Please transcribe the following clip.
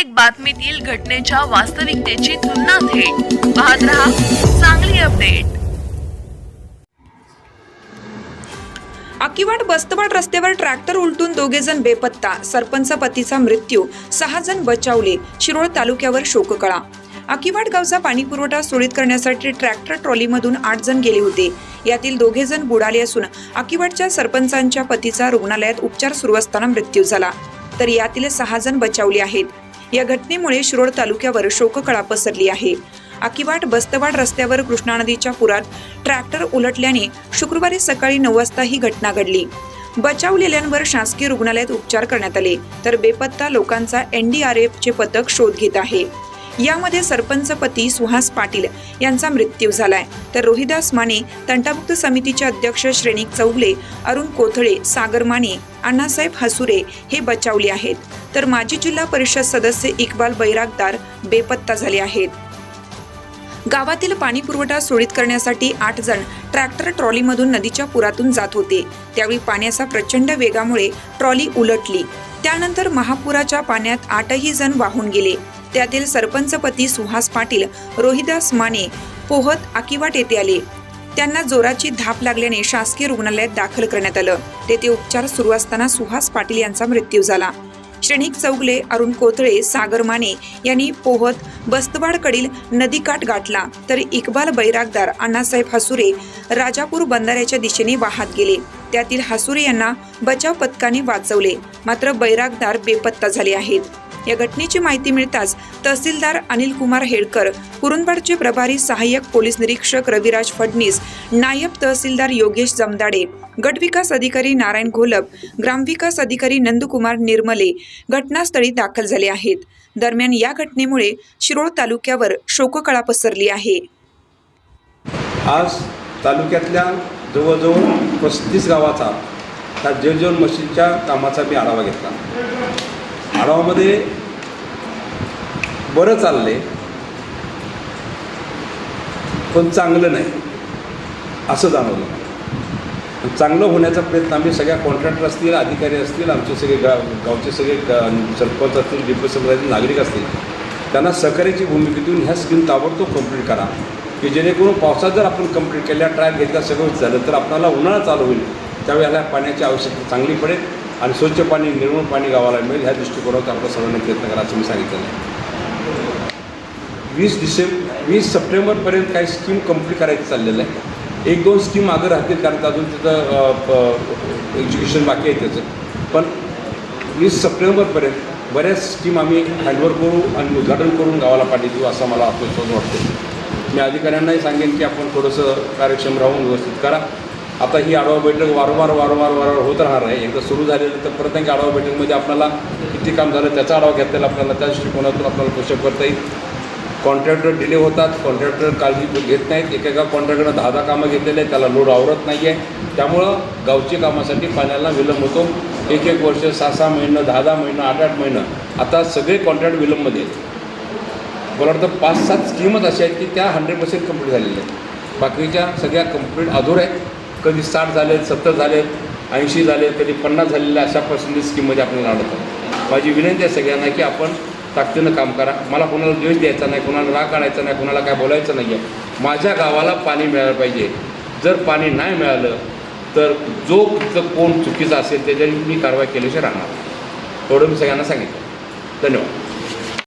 प्रत्येक बातमीतील घटनेच्या वास्तविकतेची तुलना थेट. पाहत रहा चांगली अपडेट. अकिवाड बस्तवाड रस्त्यावर ट्रॅक्टर उलटून दोघे जण बेपत्ता. सरपंच पतीचा मृत्यू. सहा जण बचावले. शिरोळ तालुक्यावर शोककळा. अकिवाड गावचा पाणी पुरवठा सुरळीत करण्यासाठी ट्रॅक्टर ट्रॉलीमधून आठ जण गेले होते. यातील दोघे जण बुडाले असून अकिवाडच्या सरपंचांच्या पतीचा रुग्णालयात उपचार सुरू असताना मृत्यू झाला. तर यातील सहा जण बचावले आहेत. या घटनेमुळे शिरोळ तालुक्यावर शोककळा पसरली आहे. अकिवाट बस्तवाड रस्त्यावर कृष्णा नदीच्या पुरात ट्रॅक्टर उलटल्याने शुक्रवारी सकाळी नऊ वाजता ही घटना घडली. बचावलेल्यांवर शासकीय रुग्णालयात उपचार करण्यात आले तर बेपत्ता लोकांचा एनडीआरएफचे पथक शोध घेत आहे. यामध्ये सरपंच पती सुहास पाटील यांचा मृत्यू झालाय तर रोहिदास माने तंटामुक्त समितीचे अध्यक्ष श्रेणिक चौगले अरुण कोथळे सागर माने अण्णासाहेब हसुरे हे बचावले आहेत. तर माजी जिल्हा परिषद सदस्य इक्बाल बैरागदार बेपत्ता झाले आहेत. गावातील पाणी पुरवठा सुरळीत करण्यासाठी आठ जण ट्रॅक्टर ट्रॉलीमधून नदीच्या पुरातून जात होते. त्यावेळी पाण्याचा प्रचंड वेगामुळे ट्रॉली उलटली. त्यानंतर महापुराच्या पाण्यात आठही जण वाहून गेले. त्यातील सरपंचपती सुहास पाटील रोहिदास माने पोहत आकिवाट येथे आले. त्यांना जोराची धाप लागल्याने शासकीय रुग्णालयात दाखल करण्यात आलं. तेथे उपचार सुरू असताना सुहास पाटील यांचा मृत्यू झाला. श्रेणिक चौगले अरुण कोथळे सागर माने यांनी पोहत बस्तवाडकडील नदीकाठ गाठला. तर इक्बाल बैरागदार अण्णासाहेब हसुरे राजापूर बंधाऱ्याच्या दिशेने वाहत गेले. त्यातील हसुरे यांना बचाव पथकाने वाचवले. मात्र बैरागदार बेपत्ता झाले आहेत. या घटनेची माहिती मिळताच तहसीलदार अनिल कुमार हेडकर कुरुंदवाडचे प्रभारी सहाय्यक पोलीस निरीक्षक रविराज फडणीस नायब तहसीलदार योगेश जमदाडे गटविकास अधिकारी नारायण घोलप ग्रामविकास अधिकारी नंदकुमार निर्मले घटनास्थळी दाखल झाले आहेत. दरम्यान या घटनेमुळे शिरोळ तालुक्यावर शोककळा पसरली आहे. आज तालुक्यातल्या जवळजवळ पस्तीस गावाचा त्या जलजीवन मशीनच्या कामाचा मी आढावा घेतला. आढावामध्ये बरं चालले पण चांगलं नाही असं जाणवलं. चांगलं होण्याचा प्रयत्न आम्ही सगळ्या कॉन्ट्रॅक्टर असतील अधिकारी असतील आमचे सगळे गा गावचे सगळे सरपंच असतील डिप्टी समुदायातील नागरिक असतील त्यांना सहकार्याची भूमिका देऊन ह्या स्कीम ताबडतोब कंप्लीट करा. की जेणेकरून पावसात जर आपण कंप्लीट केल्या ट्रायल घेतला सगळं झालं तर आपल्याला उन्हाळा चालू होईल. त्यावेळी पाण्याची आवश्यकता चांगली पडेल. आणि स्वच्छ पाणी निर्मळ पाणी गावाला मिळेल ह्या दृष्टिकोनात आपल्या सर्वांनी प्रयत्न करा असं मी सांगितलेलं आहे. वीस डिसेंबर वीस सप्टेंबरपर्यंत काही स्कीम कंप्लीट करायचं चाललेलं आहे. एक दोन स्कीम मागं राहतील कारण अजून तिथं एज्युकेशन बाकी आहे त्याचं. पण वीस सप्टेंबरपर्यंत बऱ्याच स्कीम आम्ही हँडओव्हर करू आणि उद्घाटन करून गावाला पाठी देऊ असं मला आत्मविश्वास वाटतो मी अधिकाऱ्यांनाही सांगेन की आपण थोडंसं कार्यक्षम राहून व्यवस्थित करा. आता ही आढावा बैठक वारंवार वारंवार वारंवार होत राहणार आहे. एकदा सुरू झालेलं तर परत आणखी आढावा बैठकमध्ये आपल्याला किती काम झालं त्याचा आढावा घेता येईल आपल्याला त्या दृष्टिकोनातून आपल्याला पुषप करता येईल. कॉन्ट्रॅक्टर डिले होतात. कॉन्ट्रॅक्टर काळजी घेत नाहीत. एकेका कॉन्ट्रॅक्टरनं दहा दहा कामं घेतलेले आहेत. त्याला लोड आवरत नाही आहे त्यामुळं गावची कामासाठी पाण्याला विलंब होतो. एक एक वर्ष सहा सहा महिनं दहा दहा महिनं आठ आठ महिनं. आता सगळे कॉन्ट्रॅक्ट विलंबमध्ये आहेत. मला वाटतं पाच सात स्कीमच अशा आहेत की त्या हंड्रेड पर्सेंट कंप्लीट झालेल्या आहेत. बाकीच्या सगळ्या कंप्लीट अधूर आहेत. कधी साठ झालेत सत्तर झालेत ऐंशी झालेत कधी पन्नास झालेल्या अशा पर्सेंटेज स्कीममध्ये आपल्याला अडत माझी विनंती आहे सगळ्यांना की आपण ताकदीनं काम करा. मला कोणाला द्वेष द्यायचा नाही कोणाला राग काढायचा नाही कोणाला काय बोलायचं नाही आहे माझ्या गावाला पाणी मिळालं पाहिजे. जर पाणी नाही मिळालं तर जो कोण चुकीचा असेल त्याच्याने मी कारवाई केल्याशिवाय राहणार. एवढं मी सगळ्यांना सांगितलं. धन्यवाद.